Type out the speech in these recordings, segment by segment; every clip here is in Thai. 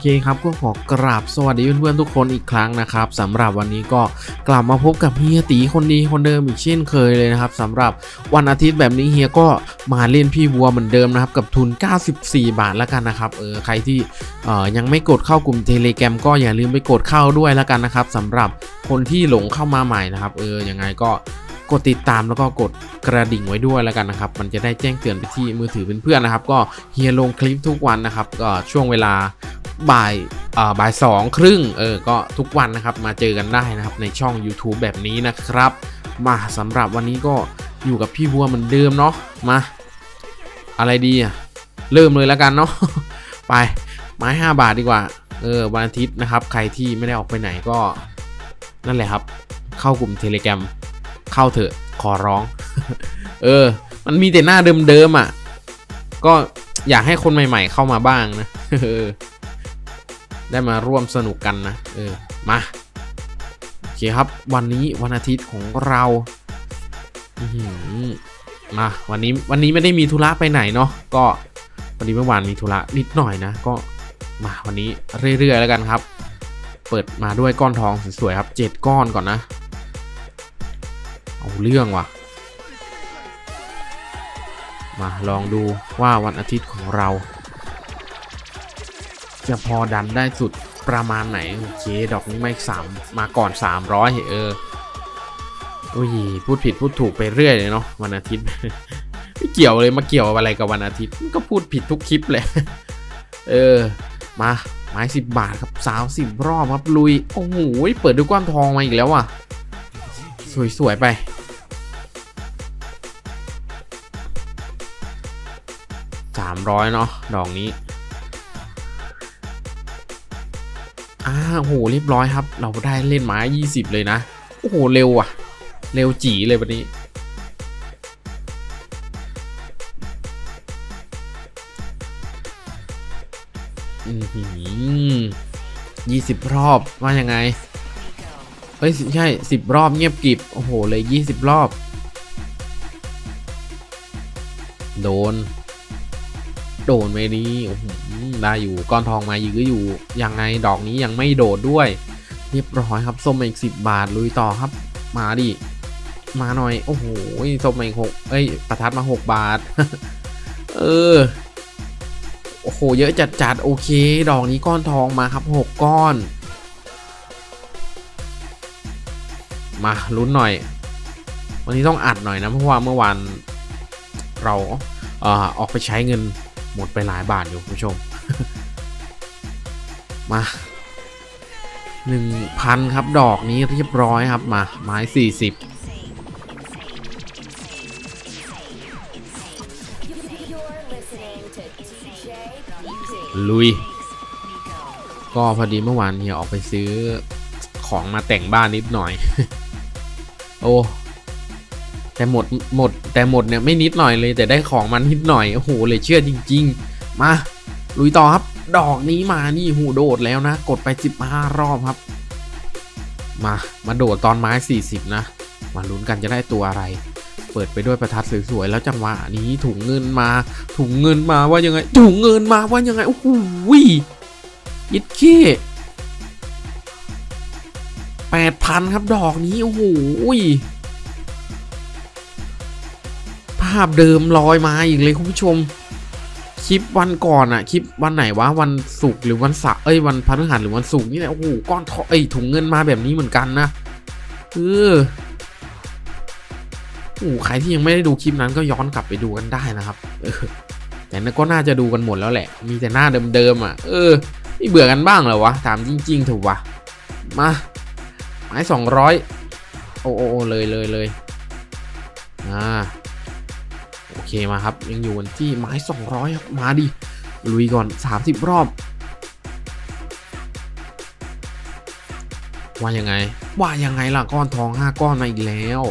เคครับก็ขอกราบสวัสดีเพื่อนๆทุกคนอีกครั้งนะครับสำหรับวันนี้ก็กลับมาพบกับเฮียตีคนดีคนเดิมอีกเช่นเคยเลยนะครับสำหรับวันอาทิตย์แบบนี้เฮียก็มาเล่นพี่วัวเหมือนเดิมนะครับกับทุน 94 บาทแล้วกันนะครับเออใครที่เอ่อยังไม่กดเข้ากลุ่มเทเลแกรมก็อย่าลืมไปกดเข้าด้วยแล้วกันนะครับสำหรับคนที่หลงเข้ามาใหม่นะครับเออยังไงก็ กดติดตามแล้วก็กดกระดิ่งไว้ด้วยแล้วกันนะครับ มันจะได้แจ้งเตือนไปที่มือถือเพื่อนๆนะครับ ก็เฮียลงคลิปทุกวันนะครับก็ช่วงเวลาบ่ายอ่าบ่ายสองครึ่งเออก็ทุกวันนะครับมาเจอกันได้นะครับในช่อง YouTube แบบนี้นะครับ มาสำหรับวันนี้ก็อยู่กับพี่บัวเหมือนเดิมเนาะมา อะไรดีอะเริ่มเลยแล้วกันเนาะไปไม้5บาทดีกว่าเออวันอาทิตย์นะครับ ใครที่ไม่ได้ออกไปไหนก็นั่นแหละครับ เข้ากลุ่มเทเล gram เข้าเถอะขอร้อง เออ มันมีแต่หน้าเดิมๆอะ ก็อยากให้คนใหม่ ๆ เข้ามาบ้างนะได้มาร่วมสนุกกันนะ เออ มาโอเคครับ วันนี้วันอาทิตย์ของเราอื้อหือมาวันนี้วันนี้ไม่ได้มีธุระไปไหนเนาะก็วันนี้เมื่อวานมีธุระนิดหน่อยนะ ก็มาวันนี้เรื่อยๆแล้วกันครับ เปิดมาด้วยก้อนทองสวยๆครับเจ็ดก้อนก่อนนะ เอาเรื่องว่ะ มาลองดูว่าวันอาทิตย์ของเรา จะพอดันได้สุดประมาณไหน โอเค ดอกนี้ไม่สามมาก่อน 300 เอออุ้ยพูดผิดพูดถูกไปเรื่อยเลยเนาะวันอาทิตย์ไม่เกี่ยวเลยมาเกี่ยวอะไรกับวันอาทิตย์ก็พูดผิดทุกคลิปเลยเออ มาไม้สิบบาทครับสาวสิบรอบครับลุย โอ้โหเปิดด้วยก้อนทองมาอีกแล้วอะ สวยๆไป สามร้อยเนาะดอกนี้อ่าโหเรียบร้อยครับ เราได้เล่นไม้ 20 เลยนะ โอ้โห เร็วอะเร็วจีเลยวันนี้ อือหือยี่สิบรอบ ว่ายังไงเอ้ย ใช่สิบรอบเงียบกริบ โอ้โห เลยยี่สิบรอบ โดน โดนไปนี้โอ้โหได้อยู่ก้อนทองมายื้ออยู่ยังไงดอกนี้ยังไม่โดดด้วย เรียบร้อยครับส้มอีกสิบบาทลุยต่อครับ มาดิมาหน่อยโอ้โหส้มอีกหกเอ้ยประทัดมาหกบาท เออโอ้โหเยอะจัดจัดโอเค ดอกนี้ก้อนทองมาครับหกก้อน มาลุ้นหน่อย วันนี้ต้องอัดหน่อยนะเพราะว่าเมื่อวานเราเอ่อออกไปใช้เงิน หมดไปหลายบาทอยู่คุณผู้ชม มาหนึ่งพันครับดอกนี้เรียบร้อยครับมาไม้สี่สิบลุย ก็พอดีเมื่อวานเฮียออกไปซื้อของมาแต่งบ้านนิดหน่อย โอ้ แต่หมดหมดแต่หมดเนี่ยไม่นิดหน่อยเลยแต่ได้ของมันนิดหน่อยโอ้โหเลยเชื่อจริง ๆ มาลุยต่อครับ ดอกนี้มานี่หูโดดแล้วนะ กดไป 15 รอบครับ มามาโดดตอนไม้ 40 นะ มาลุ้นกันจะได้ตัวอะไร เปิดไปด้วยประทัดสวยๆแล้วจังหวะนี้ถุงเงินมา ถุงเงินมาว่ายังไง ถุงเงินมาว่ายังไงโอ้โหยิดเค้แปดพันครับดอกนี้โอ้โหาพเดิมลอยมาอีกเลยคุณผู้ชม คลิปวันก่อนอะคลิปวันไหนวะวันศุกร์หรือวันเสาร์เอ้ยวันพฤหัสหรือวันศุกร์นี่แหละโอ้โหก้อนทองเอ้ยถุงเงินมาแบบนี้เหมือนกันนะเออโอ้ใครที่ยังไม่ได้ดูคลิปนั้นก็ย้อนกลับไปดูกันได้นะครับเออแต่ก็น่าจะดูกันหมดแล้วแหละ มีแต่หน้าเดิมๆอะ เออไม่เบื่อกันบ้างเหรอวะ ถามจริงๆถูกวะ มาไม้สองร้อยโอ้โอโอเลยเลยเลยอ่า โอเคมาครับ ยังอยู่กันที่ไม้สองร้อยครับ มาดิลุยก่อน 30 รอบ ว่ายังไง ว่ายังไงล่ะ ก้อนทอง 5 ก้อนมาอีกแล้ว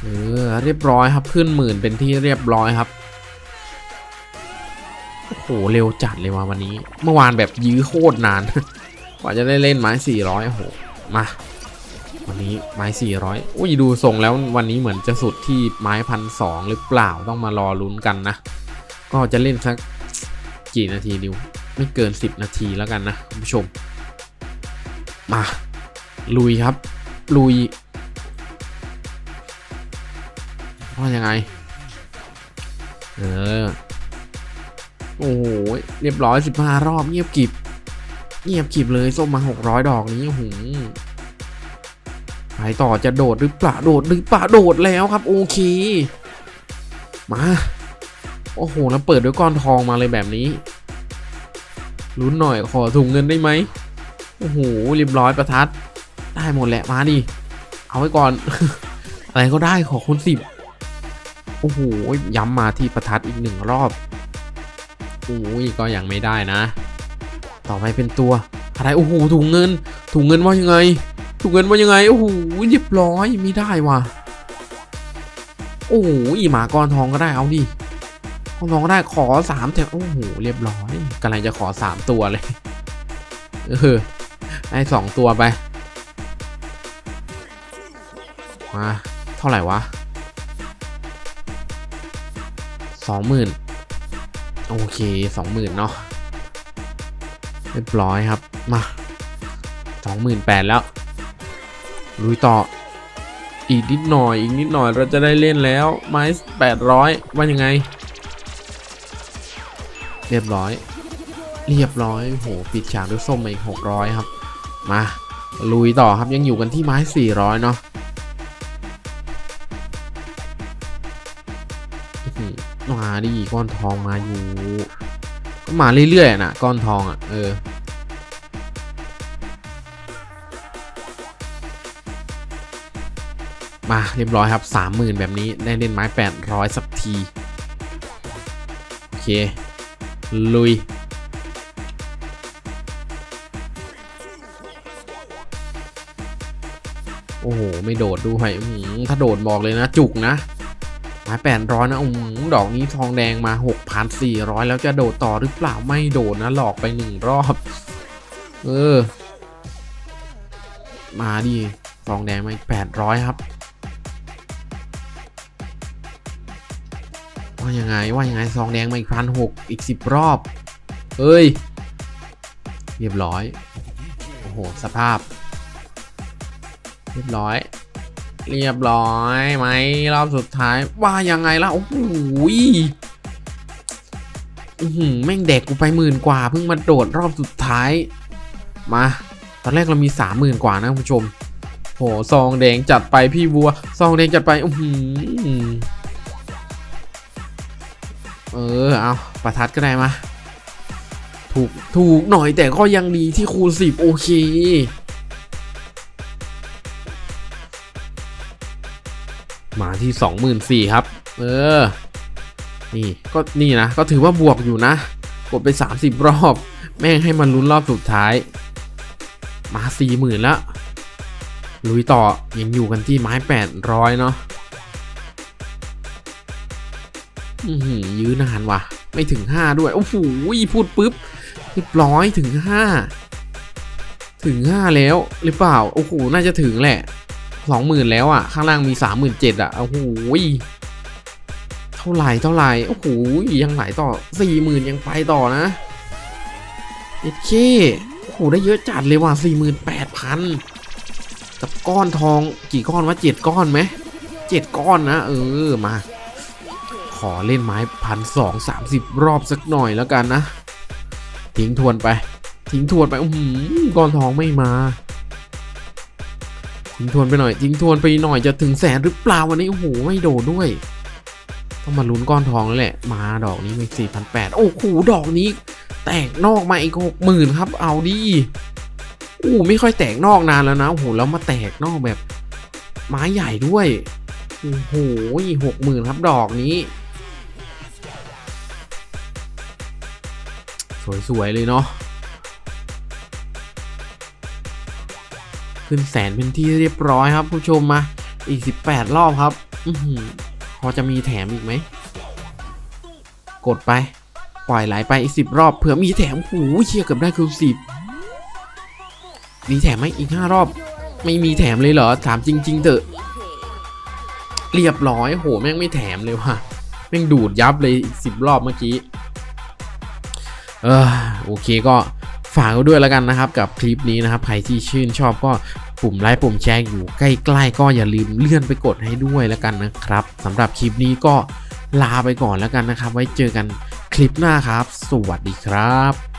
เออ เรียบร้อยครับ ขึ้นหมื่นเป็นที่เรียบร้อยครับโอ้โห เร็วจัดเลยว่ะวันนี้ เมื่อวานแบบยื้อโคตรนาน กว่าจะได้เล่นไม้ 400โอ้โห มา วันนี้ไม้ 400 อุ้ยดูทรงแล้ววันนี้เหมือนจะสุดที่ไม้พันสหรือเปล่าต้องมารอลุ้นกันนะ ก็จะเล่นสักกี่นาทีดิวไม่เกิน 10 นาทีแล้วกันนะคุณผู้ชม มา ลุยครับ ลุยว่ายังไง เออ โอ้โห เรียบร้อย 15 รอบเงียบกิบ เงียบกิบเลยส้มมา 600 ดอกนี้โอ้โห ไปต่อจะโดดหรือเปล่าโดดหรือเปล่าโดดแล้วครับโอเค มาโอ้โหแล้วเปิดด้วยก้อนทองมาเลยแบบนี้ลุ้นหน่อยขอถุงเงินได้ไหมโอ้โหเรียบร้อยประทัด ได้หมดแหละมาดิเอาไว้ก่อน อะไรก็ได้ขอคนสิบโอ้โหย้ำมาที่ประทัดอีกหนึ่งรอบโอ้ยก็ยังไม่ได้นะ ต่อไปเป็นตัวอะไรโอ้โหถุงเงินถุงเงินว่ายังไง ถุงเงินว่ายังไง โอ้โหเรียบร้อยไม่ได้ว่ะ โอ้โหอีหมาก้อนทองก็ได้เอาดิก้อนทองก็ได้ขอสามแถวโอ้โหเรียบร้อยกำลังจะขอสามตัวเลย เออได้สองตัวไป มา เท่าไหร่วะสองหมื่นโอเคสองหมื่นเนาะเรียบร้อยครับ มาสองหมื่นแปดแล้ว ลุยต่อ อีกนิดหน่อย อีกนิดหน่อยเราจะได้เล่นแล้วไม้แปดร้อยว่ายังไง เรียบร้อย เรียบร้อยโหปิดฉากด้วยส้มมาอีกหกร้อยครับ มาลุยต่อครับยังอยู่กันที่ไม้สี่ร้อยเนาะมาดิก้อนทองมาอยู่ ก็มาเรื่อยๆนะก้อนทองอะเออ มาเรียบร้อยครับสามหมื่นแบบนี้ได้เล่นไม้แปดร้อยสักที โอเค ลุย โอ้โห ไม่โดดด้วยอื้อหือถ้าโดดบอกเลยนะ จุกนะ ไม้แปดร้อยนะอืมดอกนี้ทองแดงมาหกพันสี่ร้อยแล้วจะโดดต่อหรือเปล่าไม่โดดนะ หลอกไปหนึ่งรอบ เออ มาดิทองแดงมาอีกแปดร้อยครับ ว่ายังไงว่ายังไงทองแดงมาอีกพันหกอีกสิบรอบเฮ้ย เรียบร้อย โอ้โห สภาพ เรียบร้อย เรียบร้อยไหมรอบสุดท้าย ว่ายังไงล่ะ โอ้โหแม่งเด็กกูไปหมื่นกว่า เพิ่งมาโดดรอบสุดท้าย มา ตอนแรกเรามีสามหมื่นกว่านะคุณผู้ชมโหซองแดงจัดไปพี่วัว ซองแดงจัดไปอื้อหือ เออ เอาประทัดก็ได้มา ถูก ถูกหน่อยแต่ก็ยังดีที่คูณสิบโอเค มาที่สองหมื่นสี่ครับ เออ นี่ ก็นี่นะ ก็ถือว่าบวกอยู่นะ กดไป30รอบ แม่งให้มันลุ้นรอบสุดท้าย มาสี่หมื่นล้วลุยต่อยังอยู่กันที่ไม้แปดร้อยเนาะ ยื้อนานว่ะ ไม่ถึง 5 ด้วย โอ้โหพูดปุ๊บเรียบร้อยถึง 5 ถึง 5 แล้วหรือเปล่า โอ้โห น่าจะถึงแหละสองหมื่นแล้วอะ ข้างล่างมีสามหมื่นเจ็ดอะ โอ้โหยเท่าไหร่เท่าไหร่โอ้โหยังไหลต่อสี่หมื่นยังไปต่อนะเอ็ดเคโอ้โห ได้เยอะจัดเลยว่ะสี่หมื่นแปดพันกับก้อนทองกี่ก้อนวะเจ็ดก้อนไหมเจ็ดก้อนนะ เออมา ขอเล่นไม้พันสองสามสิบรอบสักหน่อยแล้วกันนะ ทิ้งทวนไป ทิ้งทวนไปอือหือก้อนทองไม่มา ทิ้งทวนไปหน่อย ทิ้งทวนไปหน่อยจะถึงแสนหรือเปล่าวันนี้โอ้โหไม่โดดด้วย ต้องมาลุ้นก้อนทองแล้วแหละ มาดอกนี้มีสี่พันแปดโอ้โหดอกนี้ แตกนอกมาอีกหกหมื่นครับ เอาดิโอ้ไม่ค่อยแตกนอกนานแล้วนะโอ้โหแล้วมาแตกนอกแบบไม้ใหญ่ด้วยโอ้โหหกหมื่นครับดอกนี้ สวยๆเลยเนาะขึ้นแสนเป็นที่เรียบร้อยครับ ผู้ชมมาอีก 18 รอบครับอืพอจะมีแถมอีกไหม กดไป ปล่อยไหลไปอีก 10 รอบเผื่อมีแถมหูเชียเกือบได้คือสิบมีแถมไหมอีก 5 รอบ ไม่มีแถมเลยเหรอ ถามจริง ๆ เถอะ เรียบร้อยโหแม่งไม่แถมเลยว่ะแม่งดูดยับเลยอีก 10 รอบเมื่อกี้ เออโอเคก็ฝากด้วยแล้วกันนะครับ กับคลิปนี้นะครับ ใครที่ชื่นชอบก็ปุ่มไลค์ปุ่มแชร์อยู่ใกล้ๆ ก็อย่าลืมเลื่อนไปกดให้ด้วยแล้วกันนะครับสำหรับคลิปนี้ก็ลาไปก่อนแล้วกันนะครับ ไว้เจอกันคลิปหน้าครับ สวัสดีครับ